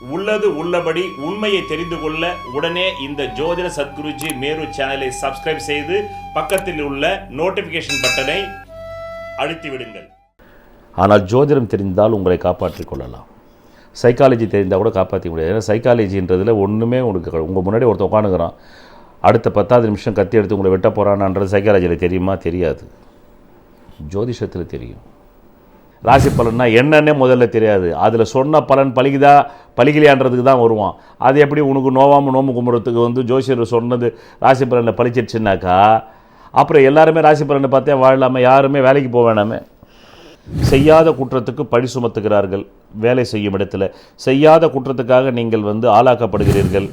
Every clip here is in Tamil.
உள்ளது உள்ளபடி உண்மையை தெரிந்து கொள்ள உடனே இந்த ஜோதிட சத்குருஜி மேரு சேனலை சப்ஸ்கிரைப் செய்து பக்கத்தில் உள்ள நோட்டிபிகேஷன் பட்டனை அழுத்தி விடுங்கள். ஆனால் ஜோதிடம் தெரிந்தால் உங்களை காப்பாற்றிக் கொள்ளலாம். சைக்காலஜி தெரிந்தால் கூட காப்பாற்ற முடியாது ஏன்னா சைக்காலஜின்றதில் ஒன்றுமே உங்களுக்கு உங்கள் முன்னாடி ஒருத்தன் உட்காந்துக்கிறான் அடுத்த பத்தாவது நிமிஷம் கத்தி எடுத்து உங்களை வெட்ட போகிறானான்றது சைக்காலஜியில் தெரியுமா? தெரியாது. ஜோதிஷத்தில் தெரியும். ராசி பலன்னா என்னன்னே முதல்ல தெரியாது. அதில் சொன்ன பலன் பழகிதா பலிக்கலையான்றதுக்கு தான் வருவான். அது எப்படி உனக்கு நோவாமல் நோம்பு கும்பிட்றதுக்கு வந்து ஜோசியர் சொன்னது ராசி பலனில் பலிச்சிருச்சுனாக்கா அப்புறம் எல்லாருமே ராசி பலனை பார்த்தே வாழலாமல் யாருமே வேலைக்கு போக வேணாமே. செய்யாத குற்றத்துக்கு பழி சுமத்துகிறார்கள் வேலை செய்யும் இடத்துல. செய்யாத குற்றத்துக்காக நீங்கள் வந்து ஆளாக்கப்படுகிறீர்கள்.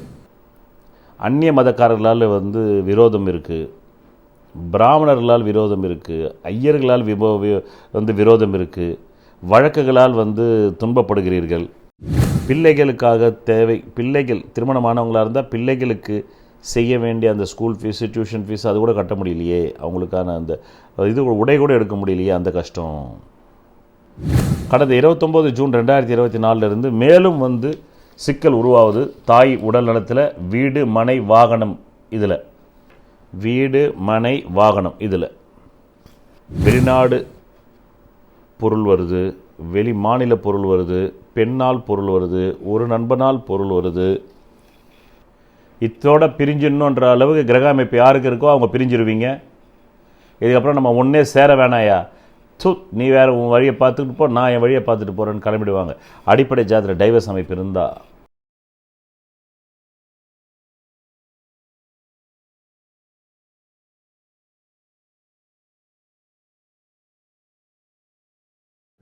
அந்நிய மதக்காரர்களால் வந்து விரோதம் இருக்குது பிராமணர்களால் விரோதம் இருக்குது ஐயர்களால் விபோ வி- வந்து விரோதம் இருக்குது வழக்குகளால் வந்து துன்பப்படுகிறீர்கள். பிள்ளைகளுக்காக தேவை பிள்ளைகள் திருமணமானவங்களாக இருந்தால் பிள்ளைகளுக்கு செய்ய வேண்டிய அந்த ஸ்கூல் ஃபீஸு டியூஷன் ஃபீஸ் அது கூட கட்ட முடியலையே. அவங்களுக்கான அந்த இது உடை கூட எடுக்க முடியலையே அந்த கஷ்டம். கடந்த இருபத்தொம்போது ஜூன் ரெண்டாயிரத்தி இருபத்தி நாலுலேருந்து மேலும் வந்து சிக்கல் உருவாவது தாய் உடல் நலத்தில் வீடு மனை வாகனம் இதில். வீடு மனை வாகனம் இதில். வெளிநாடு பொருள் வருது வெளி மாநில பொருள் வருது பெண்ணால் பொருள் வருது ஒரு நண்பனால் பொருள் வருது. இத்தோட பிரிஞ்சிடணுன்ற அளவுக்கு கிரக அமைப்பு யாருக்கு இருக்கோ அவங்க பிரிஞ்சிருவீங்க. இதுக்கப்புறம் நம்ம ஒன்றே சேர வேணாயா? து நீ வேறு உன் வழியை பார்த்துட்டு போ நான் என் வழியை பார்த்துட்டு போகிறேன்னு கிளம்பிடுவாங்க. அடிப்படை ஜாதியில் டைவர்ஸ் அமைப்பு இருந்தால்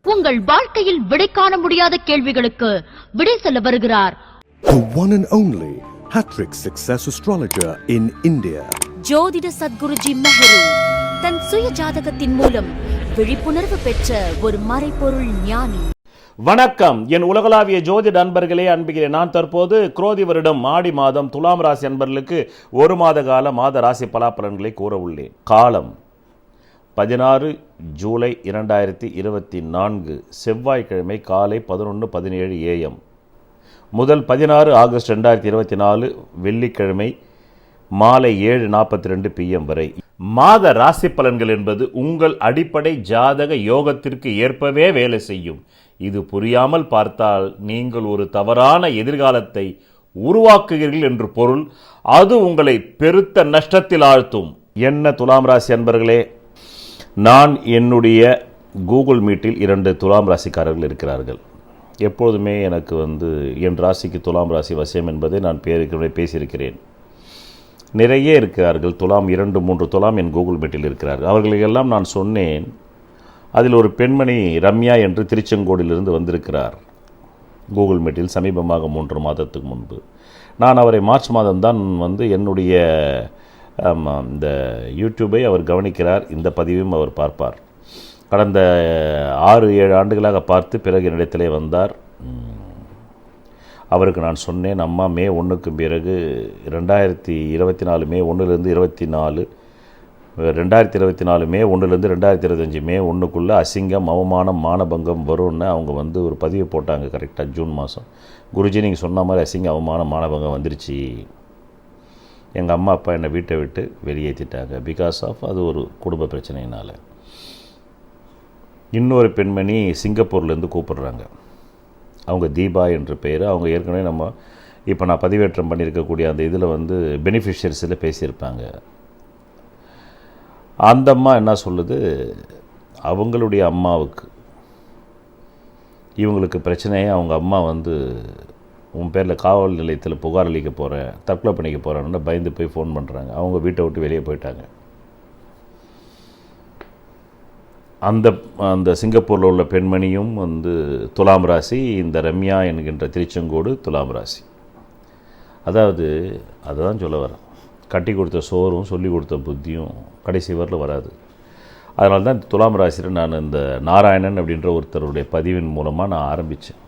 உங்கள் வாழ்க்கையில் விடை காண முடியாத கேள்விகளுக்கு விடை சொல்ல வருகிறார். The one and only Hattrick Success Astrologer in India. ஜோதிட சத்குருஜி மெஹரு தன் சுய ஜாதகத்தின் மூலம் விழிப்புணர்வு பெற்ற ஒரு மறைபொருள் ஞானி. வணக்கம். என் உலகளாவிய ஜோதிட அன்பர்களே அன்புகிறே நான் தற்போது குரோதி வருடம் ஆடி மாதம் துலாம் ராசி அன்பர்களுக்கு ஒரு மாத கால மாத ராசி பலாபலன்களை கூற உள்ளேன். காலம். பதினாறு ஜூலை இரண்டாயிரத்தி இருபத்தி நான்கு செவ்வாய்க்கிழமை காலை பதினொன்று பதினேழு ஏஎம் முதல் பதினாறு ஆகஸ்ட் ரெண்டாயிரத்தி இருபத்தி நாலு வெள்ளிக்கிழமை மாலை ஏழு நாற்பத்தி ரெண்டு பிஎம் வரை. மாத ராசி பலன்கள் என்பது உங்கள் அடிப்படை ஜாதக யோகத்திற்கு ஏற்பவே வேலை செய்யும். இது புரியாமல் பார்த்தால் நீங்கள் ஒரு தவறான எதிர்காலத்தை உருவாக்குகிறீர்கள் என்று பொருள். அது உங்களை பெருத்த நஷ்டத்தில் ஆழ்த்தும். என்ன துலாம் ராசி அன்பர்களே நான் என்னுடைய கூகுள் மீட்டில் இரண்டு துலாம் ராசிக்காரர்கள் இருக்கிறார்கள். எப்பொழுதுமே எனக்கு வந்து என் ராசிக்கு துலாம் ராசி வசியம் என்பதை நான் பேருக்கிறே பேசியிருக்கிறேன். நிறைய இருக்கிறார்கள். துலாம் இரண்டு மூன்று துலாம் என் கூகுள் மீட்டில் இருக்கிறார்கள். அவர்களையெல்லாம் நான் சொன்னேன். அதில் ஒரு பெண்மணி ரம்யா என்று திருச்செங்கோடிலிருந்து வந்திருக்கிறார். கூகுள் மீட்டில் சமீபமாக மூன்று மாதத்துக்கு முன்பு. நான் அவரை மார்ச் மாதம்தான் வந்து என்னுடைய ஆமாம், இந்த யூடியூபை அவர் கவனிக்கிறார் இந்த பதிவையும் அவர் பார்ப்பார். கடந்த ஆறு ஏழு ஆண்டுகளாக பார்த்து பிறகு என்னிடத்திலே வந்தார். அவருக்கு நான் சொன்னேன் அம்மா மே ஒன்றுக்கு பிறகு ரெண்டாயிரத்தி இருபத்தி நாலு மே ஒன்றுலேருந்து இருபத்தி நாலு ரெண்டாயிரத்தி இருபத்தி நாலு மே ஒன்றுலேருந்து ரெண்டாயிரத்தி இருபத்தஞ்சி மே ஒன்றுக்குள்ளே அசிங்கம் அவமானம் மானபங்கம் வரும்னு அவங்க வந்து ஒரு பதிவு போட்டாங்க கரெக்டாக ஜூன் மாதம் குருஜி நீங்கள் சொன்ன மாதிரி அசிங்கம் அவமானம் மானபங்கம் வந்துருச்சு. எங்கள் அம்மா அப்பா என்னை வீட்டை விட்டு வெளியேற்றிட்டாங்க. பிகாஸ் ஆஃப் அது ஒரு குடும்ப பிரச்சனையினால். இன்னொரு பெண்மணி சிங்கப்பூர்லேருந்து கூப்பிடுறாங்க. அவங்க தீபா என்ற பெயர் அவங்க ஏற்கனவே நம்ம இப்போ நான் பதிவேற்றம் பண்ணியிருக்கக்கூடிய அந்த இதில் வந்து பெனிஃபிஷியரிஸில் பேசியிருப்பாங்க. அந்த அம்மா என்ன சொல்லுது? அவங்களுடைய அம்மாவுக்கு இவங்களுக்கு பிரச்சனையே அவங்க அம்மா வந்து உன் பேரில் காவல் நிலையத்தில் புகார் அளிக்க போகிறேன் தற்கொலை பண்ணிக்க போகிறேன்னு பயந்து போய் ஃபோன் பண்ணுறாங்க அவங்க வீட்டை விட்டு வெளியே போயிட்டாங்க. அந்த அந்த சிங்கப்பூரில் உள்ள பெண்மணியும் வந்து துலாம் ராசி இந்த ரம்யா என்கின்ற திருச்செங்கோடு துலாம் ராசி. அதாவது அதுதான் சொல்ல வரேன். கட்டி கொடுத்த சோறும் சொல்லி கொடுத்த புத்தியும் கடைசி வரல வராது. அதனால தான் துலாம் ராசியில் நான் இந்த நாராயணன் அப்படின்ற ஒருத்தருடைய பதிவின் மூலமாக நான் ஆரம்பித்தேன்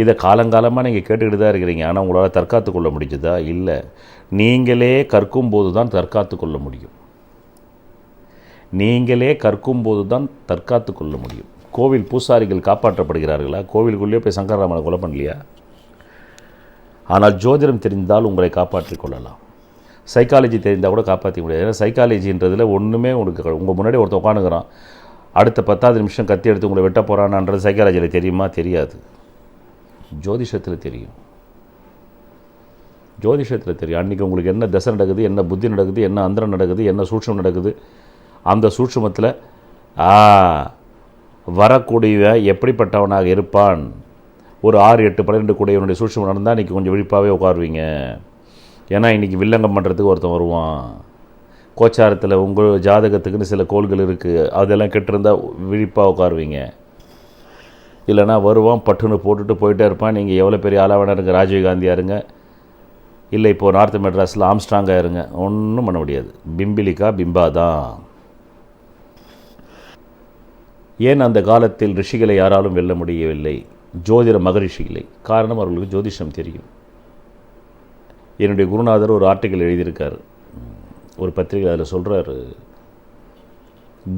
இதை காலங்காலமாக நீங்கள் கேட்டுக்கிட்டு தான் இருக்கிறீங்க. ஆனால் உங்களால் தற்காத்து கொள்ள முடிஞ்சதா? இல்லை. நீங்களே கற்கும் போது தான் தற்காத்து கொள்ள முடியும். நீங்களே கற்கும் போது தான் தற்காத்து கொள்ள முடியும். கோவில் பூசாரிகள் காப்பாற்றப்படுகிறார்களா? கோவிலுக்குள்ளேயே போய் சங்கரராமனை கொலை பண்ணலையா? ஆனால் ஜோதிடம் தெரிந்தால் உங்களை காப்பாற்றிக் கொள்ளலாம். சைக்காலஜி தெரிந்தால் கூட காப்பாற்ற முடியாது. ஏன்னா சைக்காலஜின்றதில் ஒன்றுமே உங்களுக்கு உங்கள் முன்னாடி ஒருத்தன் உட்காந்துக்கிறான் அடுத்த பத்தாவது நிமிஷம் கத்தி எடுத்து உங்களை வெட்ட போகிறானான்றது சைக்காலஜியில் தெரியுமா? தெரியாது. ஜோதிஷத்தில் தெரியும். ஜோதிஷத்தில் தெரியும். அன்றைக்கி உங்களுக்கு என்ன தசை நடக்குது என்ன புத்தி நடக்குது என்ன அந்தரம் நடக்குது என்ன சூட்சம் நடக்குது அந்த சூட்சமத்தில் ஆ வரக்கூடியவன் எப்படிப்பட்டவனாக இருப்பான்? ஒரு ஆறு எட்டு பன்னிரெண்டு கூடியவனுடைய சூட்சம் நடந்தால் இன்றைக்கி கொஞ்சம் விழிப்பாகவே உட்காருவீங்க. ஏன்னா இன்றைக்கி வில்லங்கம் பண்ணுறதுக்கு ஒருத்தன் வருவான். கோச்சாரத்தில் உங்கள் ஜாதகத்துக்குன்னு சில கோள்கள் இருக்குது அதெல்லாம் கெட்டிருந்தால் விழிப்பாக உட்காருவீங்க. இல்லைனா வருவான் பட்டுன்னு போட்டுட்டு போயிட்டே இருப்பான். நீங்கள் எவ்வளோ பெரிய ஆளாக வேணா இருங்க ராஜீவ்காந்தியாக இருங்க. இல்லை இப்போது நார்த் மெட்ராஸில் ஆம்ஸ்ட்ராங்காக இருங்க. ஒன்றும் பண்ண முடியாது. பிம்பிலிக்கா பிம்பா தான் ஏன் அந்த காலத்தில் ரிஷிகளை யாராலும் வெல்ல முடியவில்லை? ஜோதிட மகரிஷிகளை. காரணம் அவர்களுக்கு ஜோதிஷம் தெரியும். என்னுடைய குருநாதர் ஒரு ஆர்டிக்கல் எழுதியிருக்கார். ஒரு பத்திரிகை அதில் சொல்கிறாரு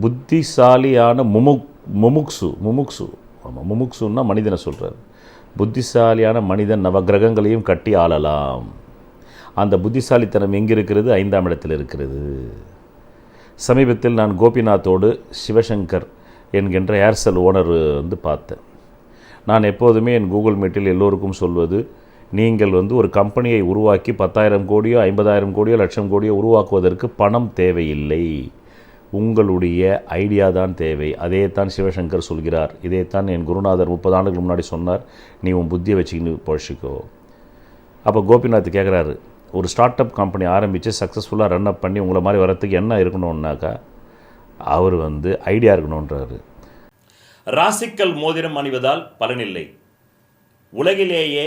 புத்திசாலியான முமுக் முமுக்சு முமுக்சு முமுக்சுன்னா மனிதனை சொல்கிறார் புத்திசாலியான மனிதன் நவகிரகங்களையும் கட்டி ஆளலாம். அந்த புத்திசாலித்தனம் எங்கே இருக்கிறது ஐந்தாம் இடத்தில் இருக்கிறது. சமீபத்தில் நான் கோபிநாத்தோடு சிவசங்கர் என்கின்ற ஏர்செல் ஓனர் வந்து பார்த்தேன். நான் எப்போதுமே என் கூகுள் மீட்டில் எல்லோருக்கும் சொல்வது நீங்கள் வந்து ஒரு கம்பெனியை உருவாக்கி பத்தாயிரம் கோடியோ ஐம்பதாயிரம் கோடியோ லட்சம் கோடியோ உருவாக்குவதற்கு பணம் தேவையில்லை. உங்களுடைய ஐடியா தான் தேவை. அதே தான் சிவசங்கர் சொல்கிறார். இதே தான் என் குருநாதர் முப்பது ஆண்டுகள் முன்னாடி சொன்னார். நீ உன் புத்தியை வச்சுக்கின்னு பொழைச்சிக்கோ. அப்போ கோபிநாத் கேட்குறாரு ஒரு ஸ்டார்ட் அப் கம்பெனி ஆரம்பித்து சக்ஸஸ்ஃபுல்லாக ரன் அப் பண்ணி உங்களை மாதிரி வரத்துக்கு என்ன இருக்கணும்னாக்கா அவர் வந்து ஐடியா இருக்கணுன்றாரு ராசிக்கல் மோதிரம் அணிவதால் பலனில்லை உலகிலேயே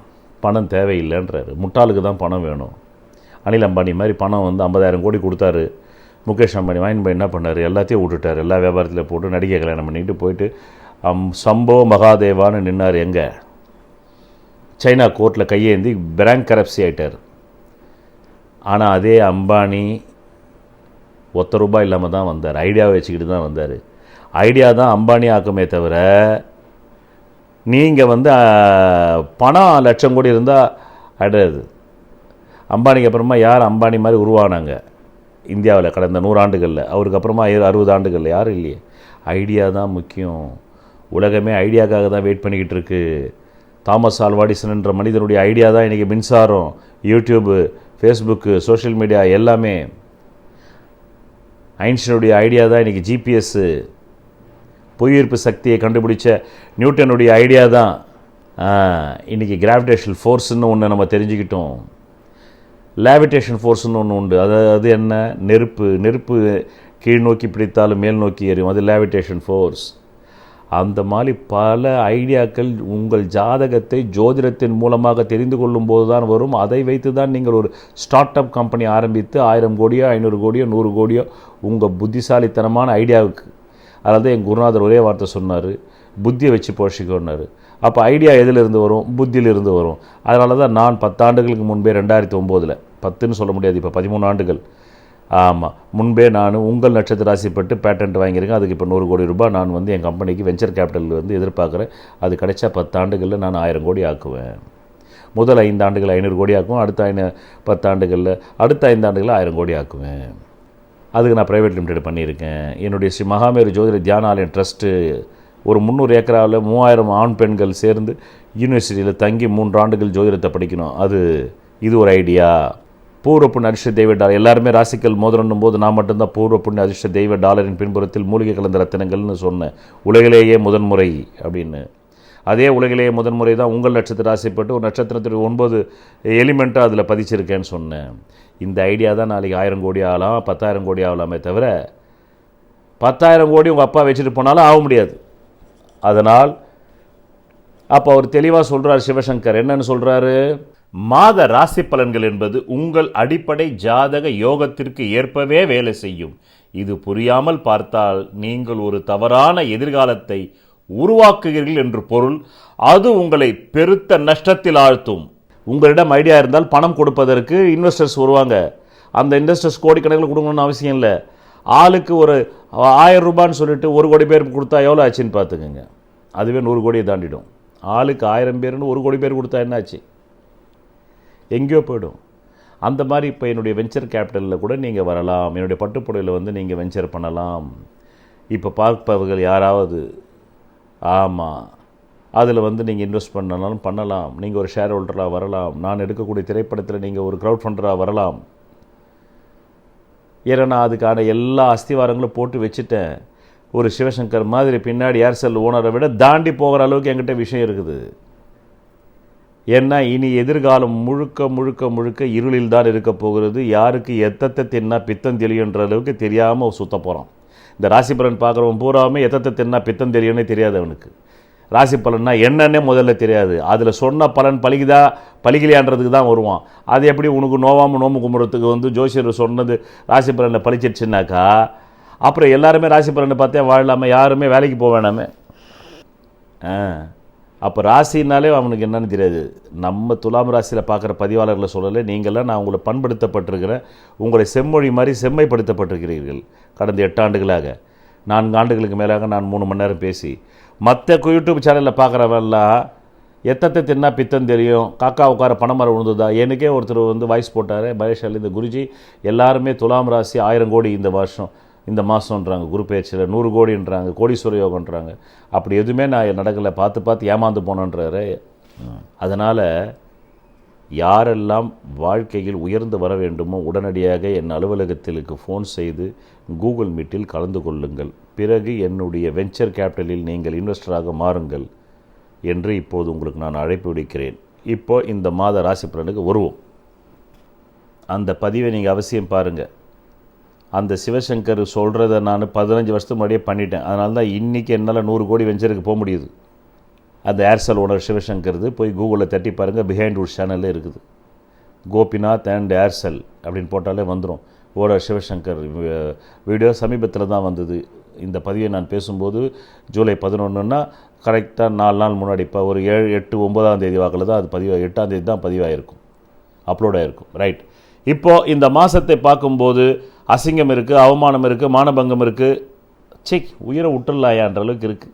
பணம் தேவையில்லைன்றாரு. முட்டாளுக்கு தான் பணம் வேணும். அனில் அம்பானி மாதிரி பணம் வந்து ஐம்பதாயிரம் கோடி கொடுத்தாரு. முகேஷ் அம்பானி வாங்கி போய் என்ன பண்ணார்? எல்லாத்தையும் விட்டுட்டார். எல்லா வியாபாரத்தில் போட்டு நடிகை கல்யாணம் பண்ணிட்டு போயிட்டு அம் சம்போ மகாதேவான்னு நின்னார் எங்கே? சைனா கோர்ட்டில் கையேந்தி பிராங்க் கரப்சி ஆகிட்டார் ஆனால் அதே அம்பானி ஒத்த ரூபாய் இல்லாமல் தான் வந்தார். ஐடியாவை வச்சுக்கிட்டு தான் வந்தார். ஐடியா தான் அம்பானி ஆக்குமே தவிர நீங்கள் வந்து பணம் லட்சம் கோடி இருந்தால் அடையாது. அம்பானிக்கு அப்புறமா யார் அம்பானி மாதிரி உருவானாங்க? இந்தியாவில் கடந்த நூறாண்டுகளில். அவருக்கு அப்புறமா அறுபது ஆண்டுகளில். யாரும் இல்லையே. ஐடியா தான் முக்கியம். உலகமே ஐடியாக்காக தான் வெயிட் பண்ணிக்கிட்டு இருக்கு. தாமஸ் ஆல்வாடிசன் என்ற மனிதனுடைய ஐடியா தான் இன்றைக்கி மின்சாரம் யூடியூப்பு ஃபேஸ்புக்கு சோஷியல் மீடியா எல்லாமே. ஐன்ஸ்டனுடைய ஐடியா தான் இன்றைக்கி ஜிபிஎஸ்ஸு புவியீர்ப்பு சக்தியை கண்டுபிடிச்ச நியூட்டனுடைய ஐடியா தான் இன்றைக்கி கிராவிடேஷன் ஃபோர்ஸ்னு ஒன்று நம்ம தெரிஞ்சுக்கிட்டோம். லேவிடேஷன் ஃபோர்ஸ்னு ஒன்று உண்டு. அது அது என்ன? நெருப்பு. நெருப்பு கீழ் நோக்கி பிடித்தாலும் மேல் நோக்கி எறியும் அது லேவிடேஷன் ஃபோர்ஸ் அந்த மாதிரி பல ஐடியாக்கள் உங்கள் ஜாதகத்தை ஜோதிடத்தின் மூலமாக தெரிந்து கொள்ளும் போது தான் வரும். அதை வைத்து தான் நீங்கள் ஒரு ஸ்டார்ட் அப் கம்பெனி ஆரம்பித்து ஆயிரம் கோடியோ ஐநூறு கோடியோ நூறு கோடியோ உங்கள் புத்திசாலித்தனமான ஐடியாவுக்கு அதாவது என் குருநாதர் ஒரே வார்த்தை சொன்னார் புத்தியை வச்சு போஷிக்கோன்னாரு. அப்போ ஐடியா எதிலிருந்து வரும்? புத்தியிலிருந்து வரும். அதனால தான் நான் பத்தாண்டுகளுக்கு முன்பே ரெண்டாயிரத்தி ஒம்போதில் பத்துன்னு சொல்ல முடியாது இப்போ பதிமூணு ஆண்டுகள். ஆமாம் முன்பே நான் உங்கள் நட்சத்திர ராசிப்பட்டு பேட்டன்ட் வாங்கியிருக்கேன். அதுக்கு இப்போ நூறு கோடி ரூபாய் நான் வந்து என் கம்பெனிக்கு வெஞ்சர் கேபிட்டல் வந்து எதிர்பார்க்குறேன். அது கிடைச்சா பத்தாண்டுகளில் நான் ஆயிரம் கோடி ஆக்குவேன். முதல் ஐந்து ஆண்டுகள் ஐநூறு கோடி ஆக்குவேன் அடுத்த ஐநூ பத்தாண்டுகளில் அடுத்த ஐந்து ஆண்டுகளில் ஆயிரம் கோடி ஆக்குவேன். அதுக்கு நான் ப்ரைவேட் லிமிடெட் பண்ணியிருக்கேன். என்னுடைய ஸ்ரீ மகாமேரு ஜோதிட தியானாலயம் ட்ரஸ்ட்டு ஒரு முந்நூறு ஏக்கராவில் மூவாயிரம் ஆண் பெண்கள் சேர்ந்து யூனிவர்சிட்டியில் தங்கி மூன்று ஆண்டுகள் ஜோதிடத்தை படிக்கணும். அது இது ஒரு ஐடியா பூர்வ புண்ணிய அதிர்ஷ்ட தெய்வ டாலர். எல்லாருமே ராசிக்கல் மோதிரன்னும் போது நான் மட்டும்தான் பூர்வ புண்ணிய அதிர்ஷ்ட தெய்வ டாலரின் பின்புறத்தில் மூலிகை கலந்த ரத்தினங்கள்னு சொன்னேன். உலகிலேயே முதன்முறை அப்படின்னு. அதே உலகிலேயே முதன்முறை தான் உங்கள் நட்சத்திர ராசிப்பட்டு ஒரு நட்சத்திரத்துக்கு ஒன்பது எலிமெண்ட்டாக அதில் பதிச்சிருக்கேன்னு சொன்னேன். இந்த ஐடியா தான் நாளைக்கு ஆயிரம் கோடி ஆகலாம் பத்தாயிரம் கோடி ஆகலாமே தவிர பத்தாயிரம் கோடி உங்கள் அப்பா வச்சுட்டு போனாலும் ஆக முடியாது. அதனால் அப்போ அவர் தெளிவாக சொல்கிறார் சிவசங்கர் என்னன்னு சொல்கிறாரு மாத ராசி பலன்கள் என்பது உங்கள் அடிப்படை ஜாதக யோகத்திற்கு ஏற்பவே வேலை செய்யும். இது புரியாமல் பார்த்தால் நீங்கள் ஒரு தவறான எதிர்காலத்தை உருவாக்குகிறீர்கள் என்று பொருள். அது உங்களை பெருத்த நஷ்டத்தில் ஆழ்த்தும். உங்களிடம் ஐடியா இருந்தால் பணம் கொடுப்பதற்கு இன்வெஸ்டர்ஸ் வருவாங்க. அந்த இன்வெஸ்டர்ஸ் கோடிக்கணக்கில் கொடுக்கணும்னு அவசியம் இல்லை. ஆளுக்கு ஒரு ஆயிரம் ரூபான்னு சொல்லிட்டு ஒரு கோடி பேர் கொடுத்தா எவ்வளோ ஆச்சுன்னு பார்த்துக்கோங்க. அதுவே நூறு கோடியை தாண்டிடும். ஆளுக்கு ஆயிரம் பேர்னு ஒரு கோடி பேர் கொடுத்தா என்னாச்சு? எங்கேயோ போயிடும். அந்த மாதிரி இப்போ என்னுடைய வெஞ்சர் கேபிட்டலில் கூட நீங்கள் வரலாம். என்னுடைய பட்டுப்புடையில் வந்து நீங்கள் வெஞ்சர் பண்ணலாம். இப்போ பார்ப்பவர்கள் யாராவது? ஆமாம் அதில் வந்து நீங்கள் இன்வெஸ்ட் பண்ணனாலும் பண்ணலாம். நீங்கள் ஒரு ஷேர் ஹோல்டராக வரலாம். நான் எடுக்கக்கூடிய திரைப்படத்தில் நீங்கள் ஒரு க்ரௌட் ஃபண்டராக வரலாம். ஏன்னா நான் அதுக்கான எல்லா அஸ்திவாரங்களும் போட்டு வச்சுட்டேன். ஒரு சிவசங்கர் மாதிரி பின்னாடி ஏர்செல் ஓனரை விட தாண்டி போகிற அளவுக்கு என்கிட்ட விஷயம் இருக்குது. ஏன்னா இனி எதிர்காலம் முழுக்க முழுக்க முழுக்க இருளில் தான் இருக்க போகிறது. யாருக்கு எத்தத்தை தின்னா பித்தம் தெரியுன்ற அளவுக்கு தெரியாமல் சுத்த போகிறான் இந்த ராசிபுரன் பார்க்குறவன் பூராவுமே எத்தத்தை தின்னா பித்தம் தெரியும்னே தெரியாது அவனுக்கு. ராசி பலன்னா என்னன்னே முதல்ல தெரியாது. அதில் சொன்ன பலன் பலிக்குதா? பலிக்கலையான்றதுக்கு தான் வருவான். அது எப்படி உனக்கு நோவாமல் நோம்பு கும்பிட்றதுக்கு வந்து ஜோசியர் சொன்னது ராசி பலனில் பலிச்சிருச்சுனாக்கா அப்புறம் எல்லாருமே ராசி பலனை பார்த்தே வாழலாமே யாருமே வேலைக்கு போக வேணாமே. அப்போ ராசினாலே அவனுக்கு என்னன்னு தெரியாது. நம்ம துலாம் ராசியில் பார்க்குற பதிவாளர்களை சொல்லலை நீங்களாம் நான் உங்களை பண்படுத்தப்பட்டிருக்கிறேன். உங்களை செம்மொழி மாதிரி செம்மைப்படுத்தப்பட்டிருக்கிறீர்கள் கடந்த எட்டாண்டுகளாக நான்கு ஆண்டுகளுக்கு மேலாக நான் மூணு மணி நேரம் பேசி மற்ற யூடியூப் சேனலில் பார்க்குறவெல்லாம் எத்தத்தை தின்னா பித்தம் தெரியும்? காக்கா உட்கார பணமரம் விழுந்ததா எனக்கே ஒருத்தர் வந்து வாய்ஸ் போட்டார் மலேசியாவில் இந்த குருஜி எல்லாருமே துலாம் ராசி ஆயிரம் கோடி இந்த வருஷம் இந்த மாதம்ன்றாங்க குரு பயிற்சியில் நூறு கோடின்றாங்க கோடீஸ்வர யோகன்றாங்க அப்படி எதுவுமே நான் நடக்கலை பார்த்து பார்த்து ஏமாந்து போனன்றாரு. அதனால் யாரெல்லாம் வாழ்க்கையில் உயர்ந்து வர வேண்டுமோ உடனடியாக என் அலுவலகத்திற்கு ஃபோன் செய்து கூகுள் மீட்டில் கலந்து கொள்ளுங்கள். பிறகு என்னுடைய வெஞ்சர் கேபிட்டலில் நீங்கள் இன்வெஸ்டராக மாறுங்கள் என்று இப்போது உங்களுக்கு நான் அழைப்பு விடுக்கிறேன். இப்போ இந்த மாத ராசி பலனுக்கு வருவோம். அந்த பதிவை நீங்கள் அவசியம் பாருங்கள் அந்த சிவசங்கர் சொல்கிறத நான் பதினஞ்சு வருஷத்துக்கு முன்னாடியே பண்ணிட்டேன். அதனால தான் இன்றைக்கி என்னால் நூறு கோடி வெஞ்சருக்கு போக முடியுது. அந்த ஏர்செல் ஓனர் சிவசங்கர்து போய் கூகுளில் தட்டி பாருங்கள் பிஹைண்ட் உட் சேனலில் இருக்குது. கோபிநாத் அண்ட் ஏர்செல் அப்படின்னு போட்டாலே வந்துடும் ஓனர் சிவசங்கர் வீடியோ சமீபத்தில் தான் வந்தது. இந்த பதிவை நான் பேசும்போது ஜூலை பதினொன்றுன்னா கரெக்டாக நாலு நாள் முன்னாடி இப்போ ஒரு ஏழு எட்டு ஒன்பதாம் தேதி வாக்கில் தான் அது பதிவாக எட்டாம் தேதி தான் பதிவாகிருக்கும் அப்லோட் ஆகிருக்கும் ரைட் இப்போது இந்த மாதத்தை பார்க்கும்போது அசிங்கம் இருக்குது அவமானம் இருக்குது மானபங்கம் இருக்குது சே உயிரை விட்டுடலாயான்ற அளவுக்கு இருக்குது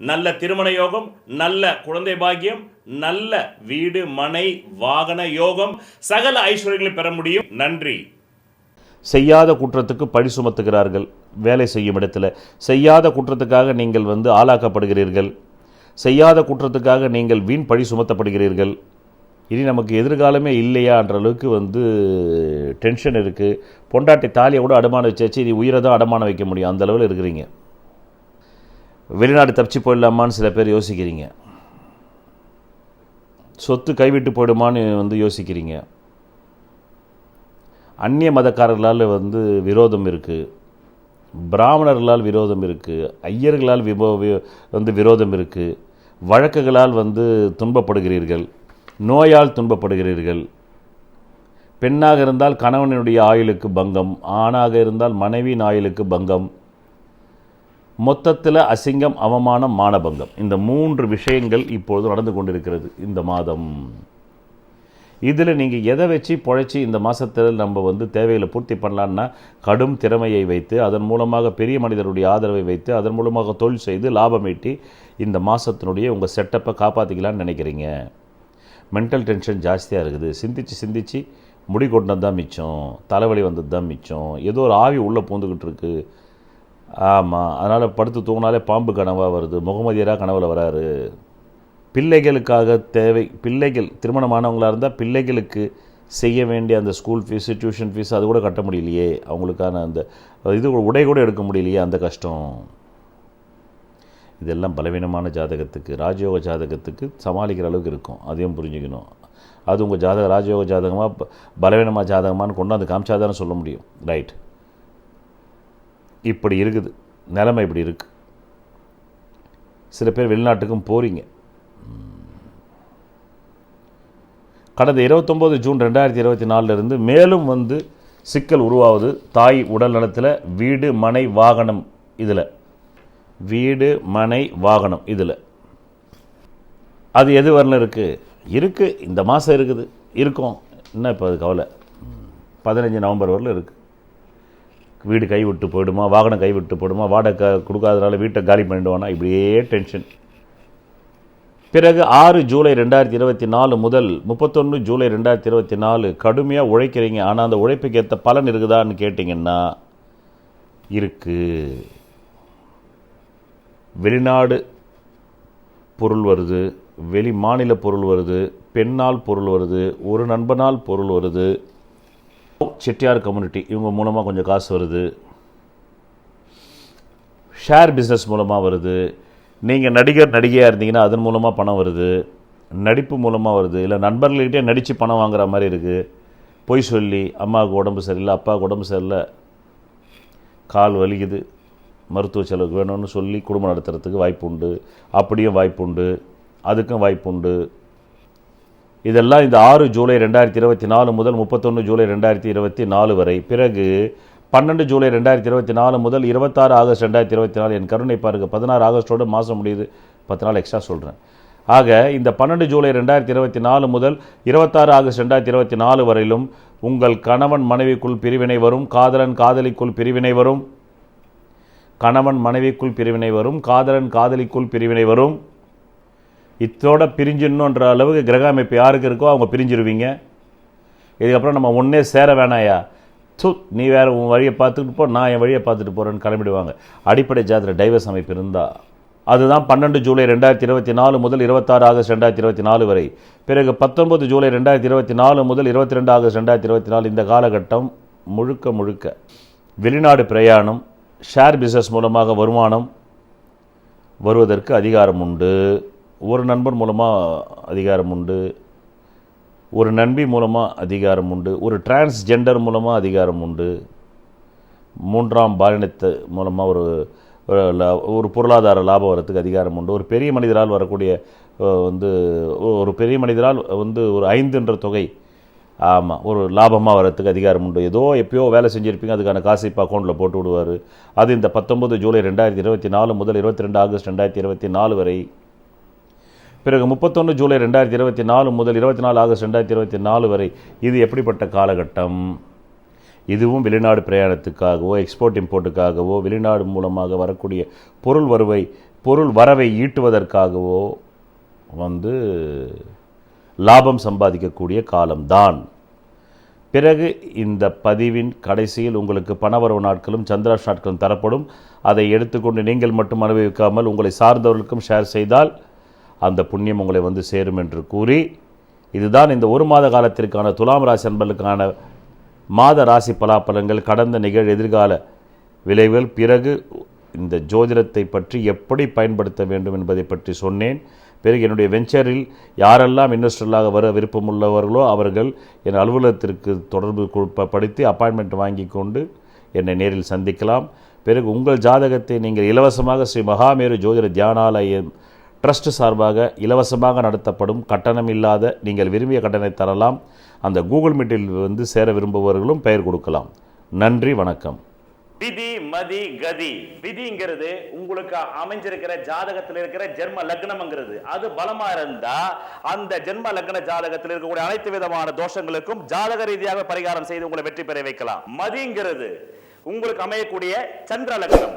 நல்ல திருமண யோகம் நல்ல குழந்தை பாக்கியம் நல்ல வீடு மனை வாகன யோகம் சகல ஐஸ்வர்யங்களை பெற முடியும். நன்றி. செய்யாத குற்றத்துக்கு பழி சுமத்துகிறார்கள். வேலை செய்யும் இடத்துல. செய்யாத குற்றத்துக்காக நீங்கள் வந்து ஆளாக்கப்படுகிறீர்கள். செய்யாத குற்றத்துக்காக நீங்கள் வீண் பழி சுமத்தப்படுகிறீர்கள். இனி நமக்கு எதிர்காலமே இல்லையான்ற அளவுக்கு வந்து டென்ஷன் இருக்குது பொண்டாட்டி தாலியை கூட அடமானம் வச்சாச்சு இனி உயிரை தான் அடமானம் வைக்க முடியும். அந்த அளவில் இருக்கிறீங்க. வெளிநாடு தப்பிச்சு போயிடலாமான்னு சில பேர் யோசிக்கிறீங்க. சொத்து கைவிட்டு போயிடுமான்னு வந்து யோசிக்கிறீங்க. அந்நிய மதக்காரர்களால் வந்து விரோதம் இருக்குது பிராமணர்களால் விரோதம் இருக்குது ஐயர்களால் விபோ வந்து விரோதம் இருக்குது வழக்குகளால் வந்து துன்பப்படுகிறீர்கள். நோயால் துன்பப்படுகிறீர்கள். பெண்ணாக இருந்தால் கணவனுடைய ஆயுளுக்கு பங்கம் ஆணாக இருந்தால் மனைவியின் ஆயுளுக்கு பங்கம். மொத்தத்தில் அசிங்கம் அவமானம் மானபங்கம். இந்த மூன்று விஷயங்கள் இப்பொழுது நடந்து கொண்டிருக்கிறது இந்த மாதம். இதில் நீங்கள் எதை வச்சு பொழைச்சி இந்த மாதத்தில் நம்ம வந்து தேவைகளை பூர்த்தி பண்ணலான்னா கடும் திறமையை வைத்து அதன் மூலமாக பெரிய மனிதருடைய ஆதரவை வைத்து அதன் மூலமாக தொழில் செய்து லாபம் ஈட்டி இந்த மாதத்தினுடைய உங்கள் செட்டப்பை காப்பாற்றிக்கலான்னு நினைக்கிறீங்க. மென்டல் டென்ஷன் ஜாஸ்தியாக இருக்குது. சிந்திச்சு சிந்திச்சு முடி கொண்டது தான் மிச்சம். தலைவலி வந்தது தான் மிச்சம். ஏதோ ஒரு ஆவி உள்ளே பூந்துக்கிட்டு இருக்குது ஆமாம் அதனால் படுத்து தூங்கினாலே பாம்பு கனவாக வருது. முகமதியராக கனவில் வராரு. பிள்ளைகளுக்காக தேவை பிள்ளைகள் திருமணமானவங்களாக இருந்தால் பிள்ளைகளுக்கு செய்ய வேண்டிய அந்த ஸ்கூல் ஃபீஸு டியூஷன் ஃபீஸ் அது கூட கட்ட முடியலையே. அவங்களுக்கான அந்த இது உடை கூட எடுக்க முடியலையே அந்த கஷ்டம். இதெல்லாம் பலவீனமான ஜாதகத்துக்கு ராஜயோக ஜாதகத்துக்கு சமாளிக்கிற அளவுக்கு இருக்கும். அதையும் புரிஞ்சுக்கணும். அது உங்கள் ஜாதக ராஜயோக ஜாதகமாக ப- பலவீனமாக ஜாதகமானு கொண்டாந்து காமிச்சாதானே சொல்ல முடியும். ரைட் இப்படி இருக்குது. நிலைமை இப்படி இருக்குது சில பேர் வெளிநாட்டுக்கும் போகிறீங்க கடந்த இருபத்தொம்போது ஜூன் ரெண்டாயிரத்தி இருபத்தி நாலுலேருந்து மேலும் வந்து சிக்கல் உருவாகுது தாய் உடல் நலத்தில் வீடு மனை வாகனம் இதில். வீடு மனை வாகனம் இதில். அது எது வரல இருக்குது இருக்குது இந்த மாதம் இருக்குது. இருக்கும். என்ன இப்போ அது கவலை? பதினஞ்சு நவம்பர் வரல இருக்குது வீடு கைவிட்டு போயிடுமா வாகனம் கைவிட்டு போயிடுமா வாடகை கொடுக்காதனால வீட்டை காலி பண்ணிடுவானா? இப்படியே டென்ஷன் பிறகு ஆறு ஜூலை ரெண்டாயிரத்தி இருபத்தி நாலு முதல் முப்பத்தொன்று ஜூலை ரெண்டாயிரத்தி இருபத்தி நாலு கடுமையாக உழைக்கிறீங்க. ஆனால் அந்த உழைப்புக்கு ஏற்ற பலன் இருக்குதான்னு கேட்டிங்கன்னா இருக்குது வெளிநாடு பொருள் வருது வெளி மாநில பொருள் வருது பெண்ணால் பொருள் வருது ஒரு நண்பனால் பொருள் வருது செட்டியார் கம்யூனிட்டி இவங்க மூலமாக கொஞ்சம் காசு வருது. ஷேர் பிஸ்னஸ் மூலமாக வருது. நீங்கள் நடிகர் நடிகையாக இருந்தீங்கன்னா அதன் மூலமாக பணம் வருது. நடிப்பு மூலமாக வருது. இல்லை நண்பர்கள்கிட்டே நடித்து பணம் வாங்குற மாதிரி இருக்குது பொய் சொல்லி அம்மாவுக்கு உடம்பு சரியில்லை அப்பாவுக்கு உடம்பு சரியில்லை. கால் வலிக்குது. மருத்துவ செலவுக்கு வேணும்னு சொல்லி குடும்பம் நடத்துறதுக்கு வாய்ப்பு உண்டு. அப்படியும் வாய்ப்பு உண்டு. அதுக்கும் வாய்ப்பு உண்டு. இதெல்லாம் இந்த ஆறு ஜூலை ரெண்டாயிரத்தி இருபத்தி நாலு முதல் முப்பத்தொன்று ஜூலை ரெண்டாயிரத்தி இருபத்தி நாலு வரை. பிறகு பன்னெண்டு ஜூலை ரெண்டாயிரத்தி இருபத்தி நாலு முதல் இருபத்தாறு ஆகஸ்ட் ரெண்டாயிரத்தி இருபத்தி நாலு. என் கருணை பாருங்கள் பதினாறு ஆகஸ்ட்டோட மாதம் முடியுது. பத்து நாள் எக்ஸ்ட்ரா சொல்கிறேன் ஆக இந்த பன்னெண்டு ஜூலை ரெண்டாயிரத்தி இருபத்தி நாலு முதல் இருபத்தாறு ஆகஸ்ட் ரெண்டாயிரத்தி இருபத்தி நாலு வரையிலும் உங்கள் கணவன் மனைவிக்குள் பிரிவினை வரும் காதலன் காதலிக்குள் பிரிவினை வரும் கணவன் மனைவிக்குள் பிரிவினை வரும் காதலன் காதலிக்குள் பிரிவினை வரும். இத்தோட பிரிஞ்சிடணுன்ற அளவுக்கு கிரக அமைப்பு யாருக்கு இருக்கோ அவங்க பிரிஞ்சிருவீங்க. இதுக்கப்புறம் நம்ம ஒன்றே சேர வேணாயா? சு நீ வேறு உன் வழியை பார்த்துட்டு போ நான் என் வழியை பார்த்துட்டு போகிறேன்னு கிளம்பிடுவாங்க. அடிப்படை ஜாதிர டைவர்ஸ் அமைப்பு இருந்தால் அதுதான் பன்னெண்டு ஜூலை ரெண்டாயிரத்தி இருபத்தி நாலு முதல் இருபத்தாறு ஆகஸ்ட் ரெண்டாயிரத்தி இருபத்தி நாலு வரை. பிறகு பத்தொன்பது ஜூலை ரெண்டாயிரத்தி இருபத்தி நாலு முதல் இருபத்தி ரெண்டு ஆகஸ்ட் ரெண்டாயிரத்தி இருபத்தி நாலு இந்த காலகட்டம் முழுக்க முழுக்க. வெளிநாடு பிரயாணம் ஷேர் பிஸ்னஸ் மூலமாக வருமானம் வருவதற்கு அதிகாரம் உண்டு. ஒரு நண்பர் மூலமாக அதிகாரம் உண்டு. ஒரு நண்பி மூலமாக அதிகாரம் உண்டு. ஒரு டிரான்ஸ்ஜெண்டர் மூலமாக அதிகாரம் உண்டு. மூன்றாம் பாலினத்து மூலமாக ஒரு ஒரு லா- ஒரு பொருளாதார லாபம் வரத்துக்கு அதிகாரம் உண்டு. ஒரு பெரிய மனிதரால் வரக்கூடிய வந்து ஒரு பெரிய மனிதரால் வந்து ஒரு ஐந்துன்ற தொகை ஆமாம் ஒரு லாபமாக வரத்துக்கு அதிகாரம் உண்டு. ஏதோ எப்பயோ வேலை செஞ்சுருப்பீங்க அதுக்கான காசு இப்போ அக்கௌண்ட்டில் போட்டு விடுவார். அது இந்த பத்தொம்பது ஜூலை ரெண்டாயிரத்தி இருபத்தி நாலு முதல் இருபத்தி ரெண்டு ஆகஸ்ட் ரெண்டாயிரத்தி இருபத்தி நாலு வரை பிறகு முப்பத்தொன்று ஜூலை ரெண்டாயிரத்தி இருபத்தி நாலு முதல் இருபத்தி நாலு ஆகஸ்ட் ரெண்டாயிரத்தி இருபத்தி நாலு வரை இது எப்படிப்பட்ட காலகட்டம்? இதுவும் வெளிநாடு பிரயாணத்துக்காகவோ எக்ஸ்போர்ட் இம்போர்ட்டுக்காகவோ வெளிநாடு மூலமாக வரக்கூடிய பொருள் வருவை பொருள் வரவை ஈட்டுவதற்காகவோ வந்து லாபம் சம்பாதிக்கக்கூடிய காலம்தான். பிறகு இந்த பதிவின் கடைசியில் உங்களுக்கு பணவரவு நாட்களும் சந்திராஷ் நாட்களும் தரப்படும். அதை எடுத்துக்கொண்டு நீங்கள் மட்டும் அனுபவிக்காமல் உங்களை சார்ந்தவர்களுக்கும் ஷேர் செய்தால் அந்த புண்ணியம் உங்களை வந்து சேரும் என்று கூறி இதுதான் இந்த ஒரு மாத காலத்திற்கான துலாம் ராசி அன்பர்களுக்கான மாத ராசி பலாப்பலங்கள் கடந்த நிகழ் எதிர்கால விளைவுகள் பிறகு இந்த ஜோதிடத்தை பற்றி எப்படி பயன்படுத்த வேண்டும் என்பதை பற்றி சொன்னேன். பிறகு என்னுடைய வெஞ்சரில் யாரெல்லாம் இன்வெஸ்டர்களாக வர விருப்பமுள்ளவர்களோ அவர்கள் என் அலுவலகத்திற்கு தொடர்பு படுத்தி அப்பாயின்மெண்ட் வாங்கி கொண்டு என்னை நேரில் சந்திக்கலாம். பிறகு உங்கள் ஜாதகத்தை நீங்கள் இலவசமாக ஸ்ரீ மகாமேரு ஜோதிட தியானாலயம் ட்ரஸ்ட் சார்பாக இலவசமாக நடத்தப்படும் கட்டணம் இல்லாத நீங்கள் விரும்பிய கட்டணத்தை தரலாம். அந்த கூகுள் மீட்டில் வந்து சேர விரும்புபவர்களும் பெயர் கொடுக்கலாம். நன்றி வணக்கம். விதி மதி கதி. விதிங்கிறது உங்களுக்கு அமைஞ்சிருக்கிற ஜாதகத்தில் இருக்கிற ஜென்ம லக்னம்ங்கிறது. அது பலமா இருந்தா அந்த ஜென்ம லக்ன ஜாதகத்தில் இருக்கக்கூடிய அனைத்து விதமான தோஷங்களுக்கும் ஜாதக ரீதியாக பரிகாரம் செய்து உங்களை வெற்றி பெற வைக்கலாம். மதிங்கிறது உங்களுக்கு அமையக்கூடிய சந்திர லக்னம்.